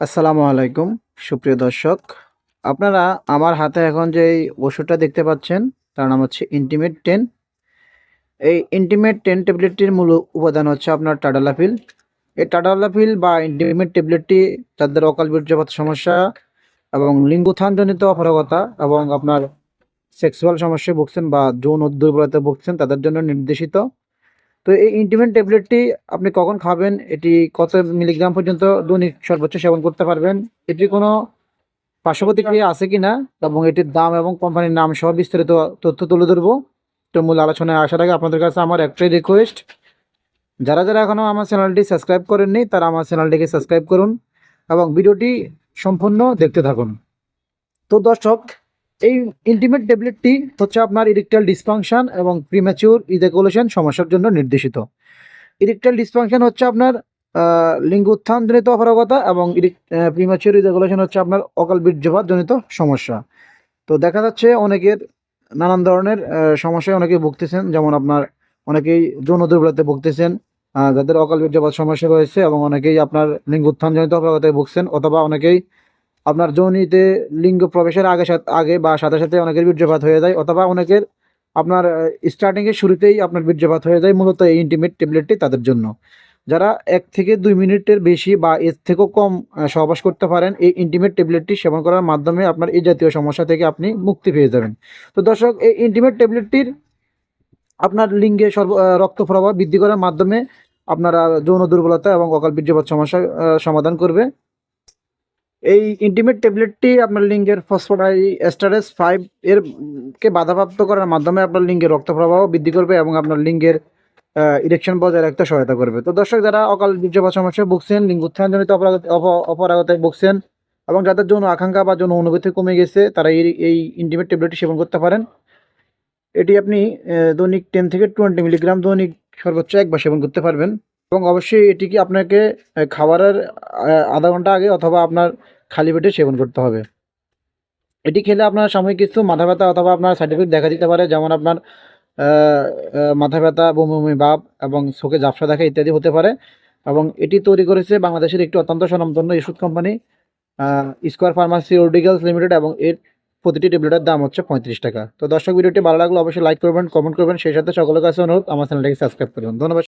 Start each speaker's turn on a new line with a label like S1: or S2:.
S1: আসসালামু আলাইকুম, সুপ্রিয় দর্শক। আপনারা আমার হাতে এখন যে ওষুধটা দেখতে পাচ্ছেন, তার নাম হচ্ছে ইন্টিমেট টেন এই ইন্টিমেট টেন ট্যাবলেটটির মূল উপাদান হচ্ছে আপনার টাডালাফিল এই টাডালাফিল বা ইন্টিমেট ট্যাবলেটটি যাদের অকাল বীর্যপাত সমস্যা এবং লিঙ্গোত্থানজনিত অপারগতা এবং আপনার সেক্সুয়াল সমস্যায় ভুগছেন বা যৌন দুর্বলতায় ভুগছেন, তাদের জন্য নির্দেশিত। তো এই ইন্টিমেট ট্যাবলেটটি আপনি কখন খাবেন? এটি কত মিলিগ্রাম পর্যন্ত দৈনিক সর্বোচ্চ সেবন করতে পারবেন? এটির কোনো পার্শ্ব প্রতিক্রিয়া আছে কি না এবং এটির দাম এবং কোম্পানির নাম সহ বিস্তারিত তথ্য তুলে ধরবো। তো মূল আলোচনায় আসার আগে আপনাদের কাছে আমার একটাই রিকোয়েস্ট যারা যারা এখনও আমার চ্যানেলটি সাবস্ক্রাইব করেননি তারা আমার চ্যানেলটিকে সাবস্ক্রাইব করুন এবং ভিডিওটি সম্পূর্ণ দেখতে থাকুন। তো দর্শক এই ইন্টিমেট ট্যাবলেটটি হচ্ছে আপনার ইরেকটাল ডিসফাংশন এবং প্রিম্যাচিউর ইজাকুলেশন সমস্যার জন্য নির্দেশিত। ইরেকটাল ডিসফাংশন হচ্ছে আপনার লিঙ্গ উত্থানজনিত অপারগতা এবং প্রিম্যাচিউর ইজাকুলেশন হচ্ছে আপনার অকাল বীর্যপাত জনিত সমস্যা। তো দেখা যাচ্ছে অনেকের নানান ধরনের সমস্যায় অনেকেই ভুগতেছেন, যেমন আপনার অনেকেই যৌন দুর্বলতায় ভুগতেছেন যাদের অকাল বীর্যপাত সমস্যা রয়েছে এবং অনেকেই আপনার লিঙ্গ উত্থানজনিত অপারগতায় ভুগছেন, অথবা অনেকেই আপনার যৌনিতে লিঙ্গ প্রবেশের আগে সাথে আগে বা সাথে সাথে অনেকের বীর্যপাত হয়ে যায়, অথবা অনেকের আপনার স্টার্টিংয়ের শুরুতেই আপনার বীর্যপাত হয়ে যায়, মূলত এই ইন্টিমেট ট্যাবলেটটি তাদের জন্য। যারা এক থেকে দুই মিনিটের বেশি বা এর থেকেও কম সহবাস করতে পারেন, এই ইন্টিমেট ট্যাবলেটটি সেবন করার মাধ্যমে আপনার এই জাতীয় সমস্যা থেকে আপনি মুক্তি পেয়ে যাবেন। তো দর্শক, এই ইন্টিমেট ট্যাবলেটটির আপনার লিঙ্গে সর্ব রক্ত প্রবাহ বৃদ্ধি করার মাধ্যমে আপনারা যৌন দুর্বলতা এবং অকাল বীর্যপাত সমস্যা সমাধান করবে। এই ইন্টিমেট ট্যাবলেটটি আপনার লিঙ্গের ফসফোডাই এস্টারেস ফাইভ এর কে বাধাপ্রাপ্ত করার মাধ্যমে আপনার লিঙ্গের রক্ত প্রবাহ বৃদ্ধি করবে এবং আপনার লিঙ্গের ইরেকশন বজায় রাখতে সহায়তা করবে। তো দর্শক, যারা অকাল বীর্যপাত সমস্যায় ভুগছেন লিঙ্গ উত্থানজনিত অপরাগ- অপ- অপারগতায় ভুগছেন এবং যাদের যৌন আকাঙ্ক্ষা বা যৌন অনুভূতি কমে গেছে, তারা এই এই ইন্টিমেট ট্যাবলেটটি সেবন করতে পারেন। এটি আপনি দৈনিক টেন থেকে টোয়েন্টি মিলিগ্রাম দৈনিক সর্বোচ্চ একবার সেবন করতে পারবেন। এবং অবশ্যই এটিকে আপনাকে খাবারের আধা ঘণ্টা আগে অথবা আপনার খালি পেটে সেবন করতে হবে। এটি খেলে আপনার সাময়িক কিছু মাথা ব্যথা অথবা আপনার সাইড এফেক্ট দেখা দিতে পারে, যেমন আপনার মাথা ব্যথা বমি বমি ভাব এবং চোখে ঝাপসা দেখা ইত্যাদি হতে পারে এবং এটি তৈরি করেছে বাংলাদেশের একটি অত্যন্ত স্বনামধন্য ওষুধ company Square pharmaceuticals limited এবং এর প্রতিটি ট্যাবলেটের দাম হচ্ছে পঁয়ত্রিশ টাকা। তো দর্শক, ভিডিওটি ভালো লাগল অবশ্যই লাইক করবেন কমেন্ট করবেন। সেই সাথে সকলের কাছে অনুরোধ, আমার চ্যানেলটাকে সাবস্ক্রাইব করবেন। ধন্যবাদ।